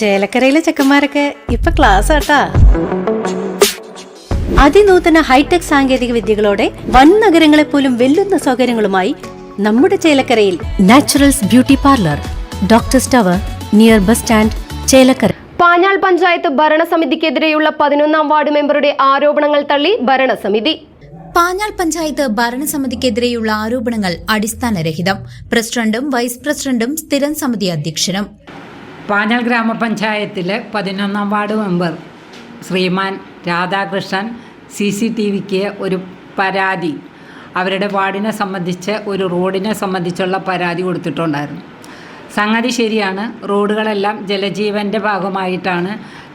ചേലക്കരയിലെ ചെക്കന്മാരൊക്കെ ഇപ്പൊ ക്ലാസ് ആട്ടാ. അതിനൂതന ഹൈടെക് സാങ്കേതിക വിദ്യകളോടെ വൻ നഗരങ്ങളെ പോലും വെല്ലുന്ന സൗകര്യങ്ങളുമായി നമ്മുടെ ചേലക്കരയിൽ naturals beauty parlour doctor tower near bus stand Chelakkara. Panjal panchayat ഭരണസമിതിക്കെതിരെയുള്ള പതിനൊന്നാം വാർഡ് മെമ്പറുടെ ആരോപണങ്ങൾ തള്ളി ഭരണസമിതി. പാഞ്ഞാൾ പഞ്ചായത്ത് ഭരണസമിതിക്കെതിരെയുള്ള ആരോപണങ്ങൾ അടിസ്ഥാനരഹിതം. പ്രസിഡന്റും വൈസ് പ്രസിഡന്റും സ്ഥിരം സമിതി അധ്യക്ഷനും. പാഞ്ഞാൽ ഗ്രാമപഞ്ചായത്തിലെ പതിനൊന്നാം ward member Shriman Radhakrishnan C C T വിക്ക് ഒരു പരാതി. അവരുടെ വാർഡിനെ സംബന്ധിച്ച് ഒരു റോഡിനെ സംബന്ധിച്ചുള്ള പരാതി കൊടുത്തിട്ടുണ്ടായിരുന്നു. സംഗതി ശരിയാണ് റോഡുകളെല്ലാം ജലജീവന്റെ ഭാഗമായിട്ടാണ്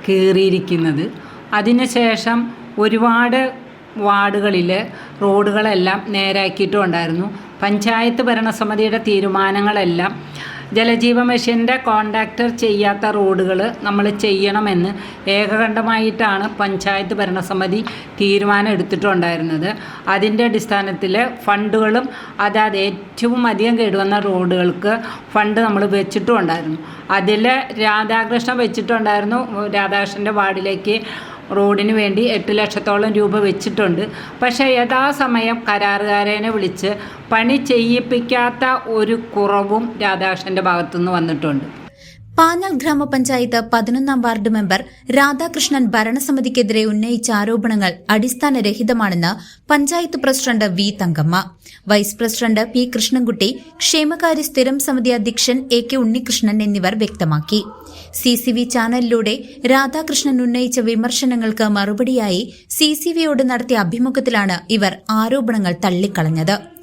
കീറിയിരിക്കുന്നത്. അതിനുശേഷം ഒരുപാട് വാർഡുകളിൽ റോഡുകളെല്ലാം നേരാക്കിയിട്ടുണ്ടായിരുന്നു. പഞ്ചായത്ത് ഭരണസമിതിയുടെ തീരുമാനങ്ങളെല്ലാം ജലജീവ മിഷന്റെ കോൺട്രാക്ടർ ചെയ്യാത്ത റോഡുകൾ നമ്മൾ ചെയ്യണമെന്ന് ഏകകണ്ഠമായിട്ടാണ് പഞ്ചായത്ത് ഭരണസമിതി തീരുമാനം എടുത്തിട്ടുണ്ടായിരുന്നത്. അതിന്റെ അടിസ്ഥാനത്തിൽ ഫണ്ടുകളും അതായത് ഏറ്റവും അധികം കേടുവന്ന റോഡുകൾക്ക് ഫണ്ട് നമ്മൾ വെച്ചിട്ടുണ്ടായിരുന്നു. അതിൽ രാധാകൃഷ്ണൻ വെച്ചിട്ടുണ്ടായിരുന്നു രാധാകൃഷ്ണന്റെ വാർഡിലേക്ക് റോഡിന് വേണ്ടി എട്ട് ലക്ഷത്തോളം രൂപ വെച്ചിട്ടുണ്ട്. പക്ഷേ യഥാസമയം കരാറുകാരനെ വിളിച്ച് പണി ചെയ്യിപ്പിക്കാത്ത ഒരു കുറവും രാധാകൃഷ്ണന്റെ ഭാഗത്തുനിന്ന് വന്നിട്ടുണ്ട്. പാഞ്ഞാൾ ഗ്രാമപഞ്ചായത്ത് പതിനൊന്നാം വാർഡ് മെമ്പർ രാധാകൃഷ്ണൻ ഭരണസമിതിക്കെതിരെ ഉന്നയിച്ച ആരോപണങ്ങൾ അടിസ്ഥാനരഹിതമാണെന്ന് panchayat president V Thankamma. Vice president P Krishnankutty ക്ഷേമകാര്യ സ്ഥിരം സമിതി അധ്യക്ഷൻ എ കെ ഉണ്ണികൃഷ്ണൻ എന്നിവർ വ്യക്തമാക്കി. സി സി വി ചാനലിലൂടെ രാധാകൃഷ്ണൻ ഉന്നയിച്ച വിമർശനങ്ങൾക്ക് മറുപടിയായി സി സി വിയോട് നടത്തിയ അഭിമുഖത്തിലാണ് ഇവർ ആരോപണങ്ങൾ തള്ളിക്കളഞ്ഞത്.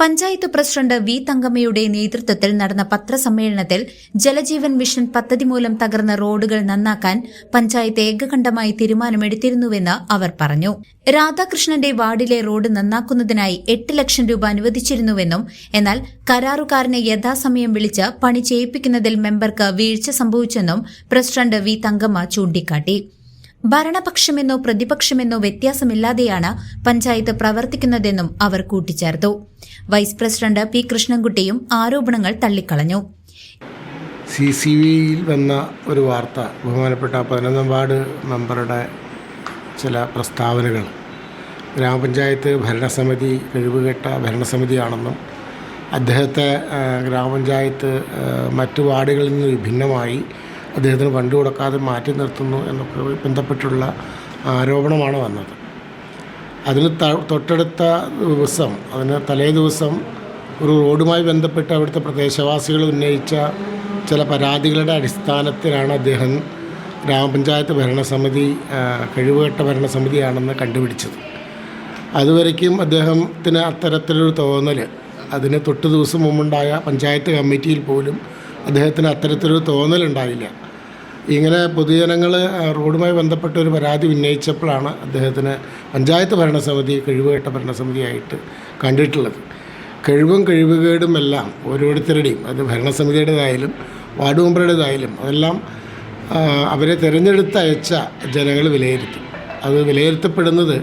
പഞ്ചായത്ത് പ്രസിഡന്റ് വി തങ്കമ്മയുടെ നേതൃത്വത്തിൽ നടന്ന പത്രസമ്മേളനത്തിൽ ജലജീവൻ മിഷൻ പദ്ധതി മൂലം തകർന്ന റോഡുകൾ നന്നാക്കാൻ പഞ്ചായത്ത് ഏകകണ്ഠമായി തീരുമാനമെടുത്തിരുന്നുവെന്ന് അവർ പറഞ്ഞു. രാധാകൃഷ്ണന്റെ വാർഡിലെ റോഡ് നന്നാക്കുന്നതിനായി എട്ട് ലക്ഷം രൂപ അനുവദിച്ചിരുന്നുവെന്നും എന്നാൽ കരാറുകാരനെ യഥാസമയം വിളിച്ച് പണി ചെയ്യിപ്പിക്കുന്നതിൽ മെമ്പർക്ക് വീഴ്ച സംഭവിച്ചെന്നും പ്രസിഡന്റ് വി തങ്കമ്മ ചൂണ്ടിക്കാട്ടി. ഭരണപക്ഷമെന്നോ പ്രതിപക്ഷമെന്നോ വ്യത്യാസമില്ലാതെയാണ് പഞ്ചായത്ത് പ്രവർത്തിക്കുന്നതെന്നും അവർ കൂട്ടിച്ചേർത്തു. വൈസ് പ്രസിഡന്റ് പി കൃഷ്ണൻകുട്ടിയും ആരോപണങ്ങൾ തള്ളിക്കളഞ്ഞു. സി സി വിയിൽ വന്ന ഒരു വാർത്ത ബഹുമാനപ്പെട്ട പതിനൊന്നാം വാർഡ് മെമ്പറുടെ ചില പ്രസ്താവനകൾ. ഗ്രാമപഞ്ചായത്ത് ഭരണസമിതി കഴിവുകെട്ട ഭരണസമിതിയാണെന്നും അദ്ദേഹത്തെ ഗ്രാമപഞ്ചായത്ത് മറ്റു വാർഡുകളിൽ നിന്ന് വിഭിന്നമായി അദ്ദേഹത്തിന് വണ്ടി കൊടുക്കാതെ മാറ്റി നിർത്തുന്നു എന്നൊക്കെ ബന്ധപ്പെട്ടുള്ള ആരോപണമാണ് വന്നത്. അതിന് തൊട്ടടുത്ത ദിവസം അതിന് തലേ ദിവസം ഒരു റോഡുമായി ബന്ധപ്പെട്ട് അവിടുത്തെ പ്രദേശവാസികൾ ഉന്നയിച്ച ചില പരാതികളുടെ അടിസ്ഥാനത്തിലാണ് അദ്ദേഹം ഗ്രാമപഞ്ചായത്ത് ഭരണസമിതി കഴിവുകെട്ട ഭരണസമിതിയാണെന്ന് കണ്ടുപിടിച്ചത്. അതുവരയ്ക്കും അദ്ദേഹത്തിന് അത്തരത്തിലൊരു തോന്നൽ അതിന് തൊട്ട് ദിവസം മുമ്പുണ്ടായ പഞ്ചായത്ത് കമ്മിറ്റിയിൽ പോലും അദ്ദേഹത്തിന് അത്തരത്തിലൊരു തോന്നലുണ്ടായില്ല. ഇങ്ങനെ പൊതുജനങ്ങൾ റോഡുമായി ബന്ധപ്പെട്ട ഒരു പരാതി ഉന്നയിച്ചപ്പോഴാണ് അദ്ദേഹത്തിന് പഞ്ചായത്ത് ഭരണസമിതി കഴിവുകെട്ട ഭരണസമിതിയായിട്ട് കണ്ടിട്ടുള്ളത്. കഴിവും കഴിവുകേടും എല്ലാം ഓരോരുത്തരുടെയും അത് ഭരണസമിതിയുടേതായാലും വാർഡ് മെമ്പറുടേതായാലും അതെല്ലാം അവരെ തിരഞ്ഞെടുത്ത് അയച്ച ജനങ്ങൾ വിലയിരുത്തും. അത് വിലയിരുത്തപ്പെടുന്നത്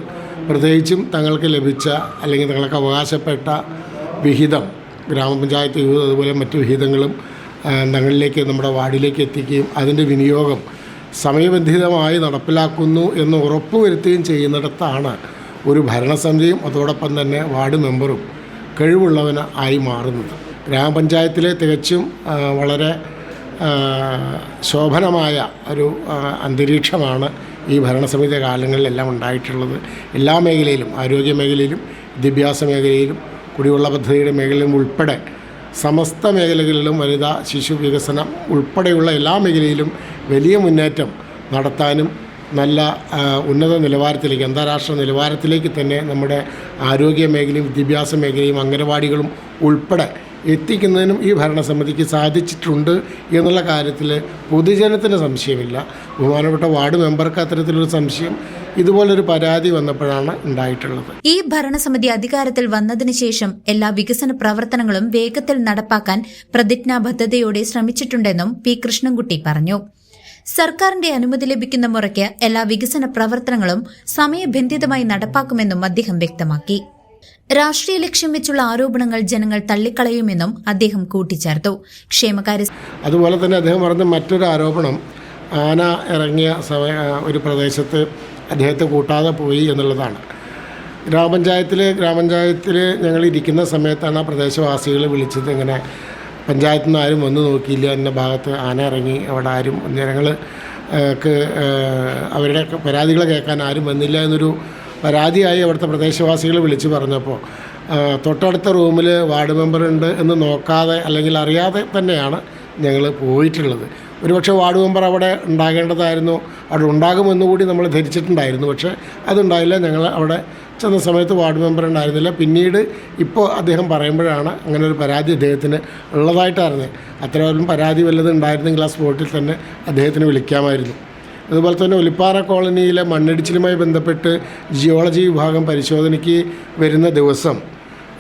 പ്രത്യേകിച്ചും തങ്ങൾക്ക് ലഭിച്ച അല്ലെങ്കിൽ തങ്ങൾക്ക് അവകാശപ്പെട്ട വിഹിതം ഗ്രാമപഞ്ചായത്ത് അതുപോലെ മറ്റു വിഹിതങ്ങളും ആ, തങ്ങളിലേക്ക് നമ്മുടെ വാർഡിലേക്ക് എത്തിക്കുകയും അതിന്റെ വിനിയോഗം സമയബന്ധിതമായി നടപ്പിലാക്കുന്നു എന്ന് ഉറപ്പുവരുത്തുകയും ചെയ്യുന്നിടത്താണ് ഒരു ഭരണസമിതിയും അതോടൊപ്പം തന്നെ വാർഡ് മെമ്പറും കഴിവുള്ളവന് ആയി മാറുന്നത്. ഗ്രാമപഞ്ചായത്തിലെ തികച്ചും വളരെ ശോഭനമായ ഒരു അന്തരീക്ഷമാണ് ഈ ഭരണസമിതി കാലങ്ങളിലെല്ലാം ഉണ്ടായിട്ടുള്ളത്. എല്ലാ മേഖലയിലും ആരോഗ്യ മേഖലയിലും വിദ്യാഭ്യാസ മേഖലയിലും കുടിവെള്ള പദ്ധതിയുടെ മേഖലയിലും ഉൾപ്പെടെ സമസ്ത മേഖലകളിലും വനിതാ ശിശു വികസനം ഉൾപ്പെടെയുള്ള എല്ലാ മേഖലയിലും വലിയ മുന്നേറ്റം നടത്താനും നല്ല ഉന്നത നിലവാരത്തിലേക്ക് അന്താരാഷ്ട്ര നിലവാരത്തിലേക്ക് തന്നെ നമ്മുടെ ആരോഗ്യ മേഖലയും വിദ്യാഭ്യാസ മേഖലയും അംഗനവാടികളും ഉൾപ്പെടെ എത്തിക്കുന്നതിനും ഈ ഭരണസമിതിക്ക് സാധിച്ചിട്ടുണ്ട് എന്നുള്ള കാര്യത്തിൽ പൊതുജനത്തിന് സംശയമില്ല. ബഹുമാനപ്പെട്ട വാർഡ് മെമ്പർക്ക് അത്തരത്തിലൊരു സംശയം ഇതുപോലൊരു പരാതി വന്നപ്പോഴാണ് ഉണ്ടായിട്ടുള്ളത്. ഈ ഭരണസമിതി അധികാരത്തിൽ വന്നതിനു ശേഷം എല്ലാ വികസന പ്രവർത്തനങ്ങളും വേഗത്തിൽ നടപ്പാക്കാൻ പ്രതിജ്ഞാബദ്ധതയോടെ ശ്രമിച്ചിട്ടുണ്ടെന്നും പി കൃഷ്ണൻകുട്ടി പറഞ്ഞു. സർക്കാരിന്റെ അനുമതി ലഭിക്കുന്ന മുറയ്ക്ക് എല്ലാ വികസന പ്രവർത്തനങ്ങളും സമയബന്ധിതമായി നടപ്പാക്കുമെന്നും അദ്ദേഹം വ്യക്തമാക്കി. രാഷ്ട്രീയ ലക്ഷ്യം വെച്ചുള്ള ആരോപണങ്ങൾ ജനങ്ങൾ തള്ളിക്കളയുമെന്നും അദ്ദേഹം കൂട്ടിച്ചേർത്തു. ക്ഷേമകാര്യ അതുപോലെ തന്നെ അദ്ദേഹം പറഞ്ഞ മറ്റൊരു ആരോപണം ആന ഇറങ്ങിയ സമയ ഒരു പ്രദേശത്ത് അദ്ദേഹത്തെ കൂട്ടാതെ പോയി എന്നുള്ളതാണ്. ഗ്രാമപഞ്ചായത്തിൽ ഗ്രാമപഞ്ചായത്തിൽ ഞങ്ങൾ ഇരിക്കുന്ന സമയത്താണ് ആ പ്രദേശവാസികൾ വിളിച്ചത് ഇങ്ങനെ പഞ്ചായത്തിൽ നിന്ന് ആരും വന്ന് നോക്കിയില്ല എന്ന ഭാഗത്ത് ആന ഇറങ്ങി അവിടെ ആരും ജനങ്ങൾ അവരുടെ പരാതികൾ കേൾക്കാൻ ആരും വന്നില്ല എന്നൊരു പരാതിയായി അവിടുത്തെ പ്രദേശവാസികൾ വിളിച്ച് പറഞ്ഞപ്പോൾ തൊട്ടടുത്ത റൂമിൽ വാർഡ് മെമ്പറുണ്ട് എന്ന് നോക്കാതെ അല്ലെങ്കിൽ അറിയാതെ തന്നെയാണ് ഞങ്ങൾ പോയിട്ടുള്ളത്. ഒരുപക്ഷെ വാർഡ് മെമ്പർ അവിടെ ഉണ്ടാകേണ്ടതായിരുന്നു. അവിടെ ഉണ്ടാകുമെന്ന് കൂടി നമ്മൾ ധരിച്ചിട്ടുണ്ടായിരുന്നു. പക്ഷേ അതുണ്ടായില്ല. ഞങ്ങൾ അവിടെ ചെന്ന സമയത്ത് വാർഡ് മെമ്പർ ഉണ്ടായിരുന്നില്ല. പിന്നീട് ഇപ്പോൾ അദ്ദേഹം പറയുമ്പോഴാണ് അങ്ങനെ ഒരു പരാതി അദ്ദേഹത്തിന് ഉള്ളതായിട്ടായിരുന്നത്. അത്തരം പരാതി വല്ലതും ഉണ്ടായിരുന്നെങ്കിൽ ആ സ്പോട്ടിൽ തന്നെ അദ്ദേഹത്തിന് വിളിക്കാമായിരുന്നു. അതുപോലെ തന്നെ ഒലിപ്പാറ കോളനിയിലെ മണ്ണിടിച്ചിലുമായി ബന്ധപ്പെട്ട് ജിയോളജി വിഭാഗം പരിശോധനയ്ക്ക് വരുന്ന ദിവസം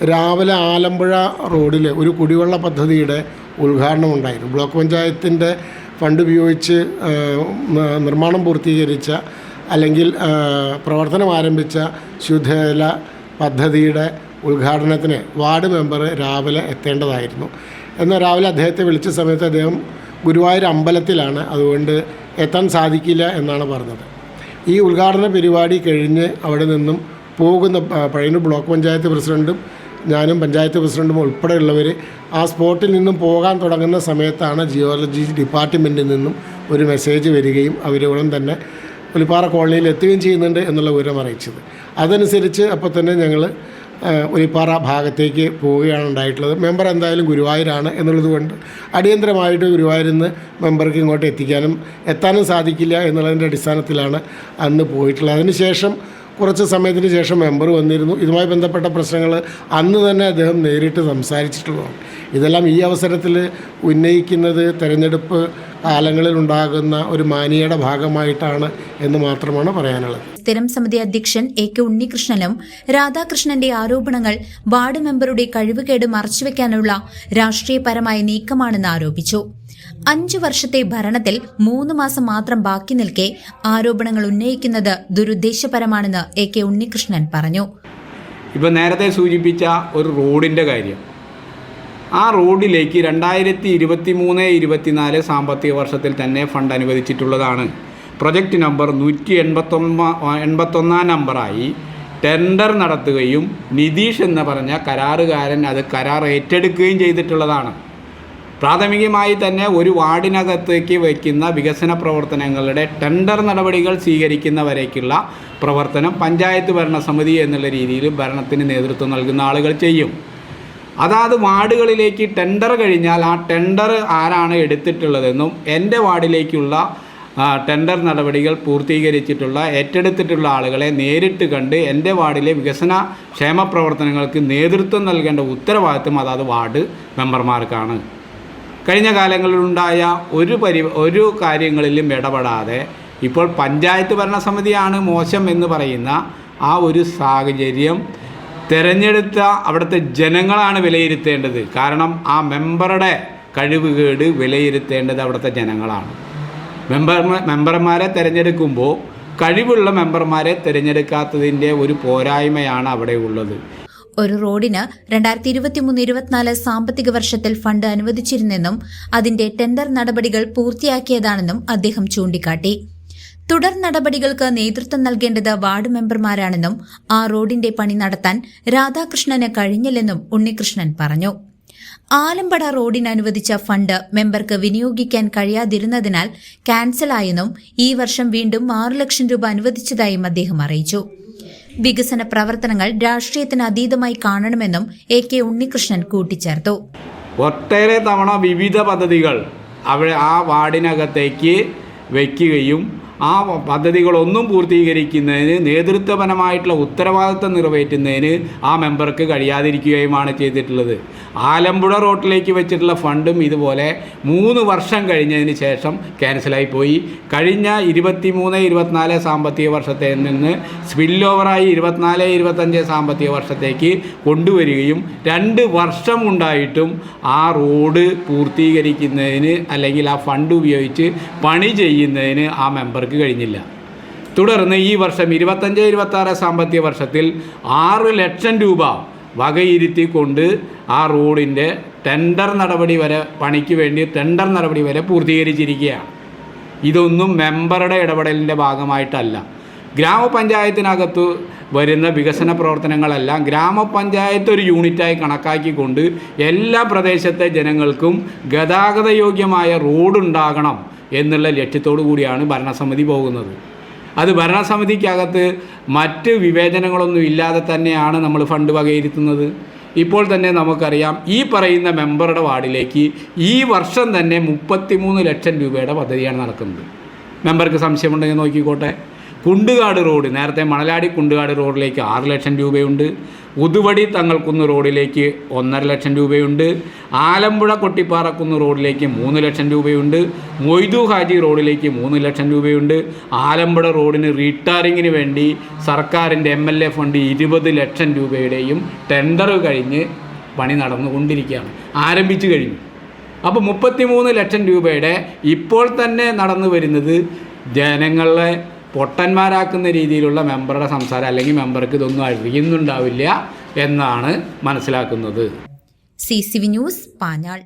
രാവിലെ ആലമ്പുഴ റോഡിൽ ഒരു കുടിവെള്ള പദ്ധതിയുടെ ഉദ്ഘാടനം ഉണ്ടായിരുന്നു. ബ്ലോക്ക് പഞ്ചായത്തിന്റെ ഫണ്ട് ഉപയോഗിച്ച് നിർമ്മാണം പൂർത്തീകരിച്ച അല്ലെങ്കിൽ പ്രവർത്തനം ആരംഭിച്ച ശുദ്ധജല പദ്ധതിയുടെ ഉദ്ഘാടനത്തിന് വാർഡ് മെമ്പർ രാവിലെ എത്തേണ്ടതായിരുന്നു. എന്നാൽ രാവിലെ അദ്ദേഹത്തെ വിളിച്ച സമയത്ത് അദ്ദേഹം ഗുരുവായൂർ അമ്പലത്തിലാണ് അതുകൊണ്ട് എത്താൻ സാധിക്കില്ല എന്നാണ് പറഞ്ഞത്. ഈ ഉദ്ഘാടന പരിപാടി കഴിഞ്ഞ് അവിടെ നിന്നും പോകുന്ന പഴയ ബ്ലോക്ക് പഞ്ചായത്ത് പ്രസിഡന്റും ഞാനും പഞ്ചായത്ത് പ്രസിഡന്റും ഉൾപ്പെടെയുള്ളവർ ആ സ്പോട്ടിൽ നിന്നും പോകാൻ തുടങ്ങുന്ന സമയത്താണ് ജിയോളജി ഡിപ്പാർട്ട്മെന്റിൽ നിന്നും ഒരു മെസ്സേജ് വരികയും അവർ ഉടൻ തന്നെ പുലിപ്പാറ കോളനിയിൽ എത്തുകയും ചെയ്യുന്നുണ്ട് എന്നുള്ള വിവരം അറിയിച്ചത്. അതനുസരിച്ച് അപ്പോൾ തന്നെ ഞങ്ങൾ ഒലിപ്പാറ ഭാഗത്തേക്ക് പോവുകയാണ് ഉണ്ടായിട്ടുള്ളത്. മെമ്പർ എന്തായാലും ഗുരുവായൂരാണ് എന്നുള്ളത് കൊണ്ട് അടിയന്തരമായിട്ട് ഗുരുവായൂരിൽ നിന്ന് മെമ്പർക്ക് ഇങ്ങോട്ട് എത്തിക്കാനും എത്താനും സാധിക്കില്ല എന്നുള്ളതിന്റെ അടിസ്ഥാനത്തിലാണ് അന്ന് പോയിട്ടുള്ളത്. അതിനുശേഷം കുറച്ച് സമയത്തിന് ശേഷം മെമ്പർ വന്നിരുന്നു. ഇതുമായി ബന്ധപ്പെട്ട പ്രശ്നങ്ങൾ അന്ന് തന്നെ അദ്ദേഹം നേരിട്ട് സംസാരിച്ചിട്ടുള്ളതാണ്. ഇതെല്ലാം ഈ അവസരത്തിൽ ഉന്നയിക്കുന്നത് തെരഞ്ഞെടുപ്പ് കാലങ്ങളിൽ ഉണ്ടാകുന്ന ഒരു മാനിയയുടെ ഭാഗമായിട്ടാണ് എന്ന് മാത്രമാണ് പറയാനുള്ളത്. സ്ഥിരം സമിതി അധ്യക്ഷൻ എ കെ ഉണ്ണികൃഷ്ണനും രാധാകൃഷ്ണന്റെ ആരോപണങ്ങൾ വാർഡ് മെമ്പറുടെ കഴിവുകേട് മറച്ചുവെക്കാനുള്ള രാഷ്ട്രീയപരമായ നീക്കമാണെന്ന് ആരോപിച്ചു. അഞ്ചു വർഷത്തെ ഭരണത്തിൽ മൂന്ന് മാസം മാത്രം ബാക്കി നിൽക്കെ ആരോപണങ്ങൾ ഉന്നയിക്കുന്നത് ദുരുദ്ദേശപരമാണെന്ന് എ കെ ഉണ്ണികൃഷ്ണൻ പറഞ്ഞു. ഇപ്പൊ നേരത്തെ സൂചിപ്പിച്ച ഒരു റോഡിന്റെ കാര്യം. ആ റോഡിലേക്ക് രണ്ടായിരത്തി ഇരുപത്തി മൂന്ന് ഇരുപത്തിനാല് സാമ്പത്തിക വർഷത്തിൽ തന്നെ ഫണ്ട് അനുവദിച്ചിട്ടുള്ളതാണ്. പ്രൊജക്റ്റ് നമ്പർ നൂറ്റി എൺപത്തൊമ്പ എൺപത്തൊന്നാം നമ്പറായി ടെൻഡർ നടത്തുകയും നിതീഷ് എന്ന് പറഞ്ഞ കരാറുകാരൻ അത് കരാർ ഏറ്റെടുക്കുകയും ചെയ്തിട്ടുള്ളതാണ്. പ്രാഥമികമായി തന്നെ ഒരു വാർഡിനകത്തേക്ക് വയ്ക്കുന്ന വികസന പ്രവർത്തനങ്ങളുടെ ടെൻഡർ നടപടികൾ സ്വീകരിക്കുന്നവരേക്കുള്ള പ്രവർത്തനം പഞ്ചായത്ത് ഭരണസമിതി എന്നുള്ള രീതിയിൽ ഭരണത്തിന് നേതൃത്വം നൽകുന്ന ആളുകൾ ചെയ്യും. അതാത് വാർഡുകളിലേക്ക് ടെൻഡർ കഴിഞ്ഞാൽ ആ ടെൻഡർ ആരാണ് എടുത്തിട്ടുള്ളതെന്നും എന്റെ വാർഡിലേക്കുള്ള ടെൻഡർ നടപടികൾ പൂർത്തീകരിച്ചിട്ടുള്ള ഏറ്റെടുത്തിട്ടുള്ള ആളുകളെ നേരിട്ട് കണ്ട് എന്റെ വാർഡിലെ വികസന ക്ഷേമ പ്രവർത്തനങ്ങൾക്ക് നേതൃത്വം നൽകേണ്ട ഉത്തരവാദിത്വം അതാത് വാർഡ് മെമ്പർമാർക്കാണ്. കഴിഞ്ഞ കാലങ്ങളിലുണ്ടായ ഒരു പരി ഒരു കാര്യങ്ങളിലും ഇടപെടാതെ ഇപ്പോൾ പഞ്ചായത്ത് ഭരണസമിതിയാണ് മോശം എന്ന് പറയുന്ന ആ ഒരു സാഹചര്യം തിരഞ്ഞെടുത്ത അവിടുത്തെ ജനങ്ങളാണ് വിലയിരുത്തേണ്ടത്. കാരണം ആ മെമ്പറുടെ കഴിവുകേട് വിലയിരുത്തേണ്ടത് അവിടുത്തെ ജനങ്ങളാണ്. മെമ്പർ മെമ്പർമാരെ തിരഞ്ഞെടുക്കുമ്പോൾ കഴിവുള്ള മെമ്പർമാരെ തിരഞ്ഞെടുക്കാത്തതിന്റെ ഒരു പോരായ്മയാണ് അവിടെ ഉള്ളത്. ഒരു റോഡിന് രണ്ടായിരത്തി ഇരുപത്തിമൂന്ന് ഇരുപത്തിനാല് സാമ്പത്തിക വർഷത്തിൽ ഫണ്ട് അനുവദിച്ചിരുന്നെന്നും അതിന്റെ ടെൻഡർ നടപടികൾ പൂർത്തിയാക്കിയതാണെന്നും അദ്ദേഹം ചൂണ്ടിക്കാട്ടി. തുടർ നടപടികൾക്ക് നേതൃത്വം നൽകേണ്ടത് വാർഡ് മെമ്പർമാരാണെന്നും ആ റോഡിന്റെ പണി നടത്താൻ രാധാകൃഷ്ണന് കഴിഞ്ഞില്ലെന്നും ഉണ്ണികൃഷ്ണൻ പറഞ്ഞു. ആലമ്പട റോഡിന് അനുവദിച്ച ഫണ്ട് മെമ്പർക്ക് വിനിയോഗിക്കാൻ കഴിയാതിരുന്നതിനാൽ ക്യാൻസലായെന്നും ഈ വർഷം വീണ്ടും ആറ് ലക്ഷം രൂപ അനുവദിച്ചതായും അദ്ദേഹം അറിയിച്ചു. വികസന പ്രവർത്തനങ്ങൾ രാഷ്ട്രീയത്തിന് അതീതമായി കാണണമെന്നും എ കെ ഉണ്ണികൃഷ്ണൻ കൂട്ടിച്ചേർത്തു. ഒട്ടേറെ തവണ വിവിധ പദ്ധതികൾ അവിടെ ആ വാർഡിനകത്തേക്ക് വയ്ക്കുകയും ആ പദ്ധതികളൊന്നും പൂർത്തീകരിക്കുന്നതിന് നേതൃത്വപരമായിട്ടുള്ള ഉത്തരവാദിത്വം നിറവേറ്റുന്നതിന് ആ മെമ്പർക്ക് കഴിയാതിരിക്കുകയുമാണ് ചെയ്തിട്ടുള്ളത്. ആലമ്പുഴ റോട്ടിലേക്ക് വെച്ചിട്ടുള്ള ഫണ്ടും ഇതുപോലെ മൂന്ന് വർഷം കഴിഞ്ഞതിന് ശേഷം ക്യാൻസലായി പോയി. കഴിഞ്ഞ ഇരുപത്തി മൂന്ന് ഇരുപത്തിനാല് സാമ്പത്തിക വർഷത്തെ നിന്ന് സ്പിൽ ഓവറായി ഇരുപത്തിനാല് ഇരുപത്തഞ്ച് സാമ്പത്തിക വർഷത്തേക്ക് കൊണ്ടുവരികയും രണ്ട് വർഷം ഉണ്ടായിട്ടും ആ റോഡ് പൂർത്തീകരിക്കുന്നതിന് അല്ലെങ്കിൽ ആ ഫണ്ട് ഉപയോഗിച്ച് പണി ചെയ്യുന്നതിന് ആ മെമ്പർക്ക് കഴിഞ്ഞില്ല. തുടർന്ന് ഈ വർഷം ഇരുപത്തഞ്ച് ഇരുപത്താറ് സാമ്പത്തിക വർഷത്തിൽ ആറ് ലക്ഷം രൂപ വകയിരുത്തിക്കൊണ്ട് ആ റോഡിന്റെ ടെൻഡർ നടപടി വരെ പണിക്ക് വേണ്ടി ടെൻഡർ നടപടി വരെ പൂർത്തീകരിച്ചിരിക്കുകയാണ്. ഇതൊന്നും മെമ്പറുടെ ഇടപെടലിന്റെ ഭാഗമായിട്ടല്ല. ഗ്രാമപഞ്ചായത്തിനകത്ത് വരുന്ന വികസന പ്രവർത്തനങ്ങളെല്ലാം ഗ്രാമപഞ്ചായത്ത് ഒരു യൂണിറ്റായി കണക്കാക്കിക്കൊണ്ട് എല്ലാ പ്രദേശത്തെ ജനങ്ങൾക്കും ഗതാഗത യോഗ്യമായ റോഡുണ്ടാകണം എന്നുള്ള ലക്ഷ്യത്തോടു കൂടിയാണ് ഭരണസമിതി പോകുന്നത്. അത് ഭരണസമിതിക്കകത്ത് മറ്റ് വിവേചനങ്ങളൊന്നും ഇല്ലാതെ തന്നെയാണ് നമ്മൾ ഫണ്ട് വകയിരുത്തുന്നത്. ഇപ്പോൾ തന്നെ നമുക്കറിയാം ഈ പറയുന്ന മെമ്പറുടെ വാർഡിലേക്ക് ഈ വർഷം തന്നെ മുപ്പത്തിമൂന്ന് ലക്ഷം രൂപയുടെ പദ്ധതിയാണ് നടക്കുന്നത്. മെമ്പർക്ക് സംശയമുണ്ടെങ്കിൽ നോക്കിക്കോട്ടെ. കുണ്ടുകാട് റോഡ് നേരത്തെ മണലാടി കുണ്ടുകാട് റോഡിലേക്ക് ആറ് ലക്ഷം രൂപയുണ്ട്. ഉതുവടി തങ്ങൾക്കുന്ന് റോഡിലേക്ക് ഒന്നര ലക്ഷം രൂപയുണ്ട്. ആലമ്പുഴ കൊട്ടിപ്പാറക്കുന്ന് റോഡിലേക്ക് മൂന്ന് ലക്ഷം രൂപയുണ്ട്. മൊയ്തു ഹാജി റോഡിലേക്ക് മൂന്ന് ലക്ഷം രൂപയുണ്ട്. ആലമ്പുഴ റോഡിന് റീടാറിങ്ങിന് വേണ്ടി സർക്കാരിന്റെ എം എൽ എ ഫണ്ട് ഇരുപത് ലക്ഷം രൂപയുടെയും ടെൻഡർ കഴിഞ്ഞ് പണി നടന്നുകൊണ്ടിരിക്കുകയാണ്. ആരംഭിച്ചു കഴിഞ്ഞു. അപ്പോൾ മുപ്പത്തിമൂന്ന് ലക്ഷം രൂപയുടെ ഇപ്പോൾ തന്നെ നടന്നു വരുന്നത് ജനങ്ങളെ പൊട്ടന്മാരാക്കുന്ന രീതിയിലുള്ള മെമ്പറുടെ സംസാരം അല്ലെങ്കിൽ മെമ്പർക്ക് ഇതൊന്നും അറിയുന്നുണ്ടാവില്ല എന്നാണ് മനസ്സിലാക്കുന്നത്. C C V news Panjal.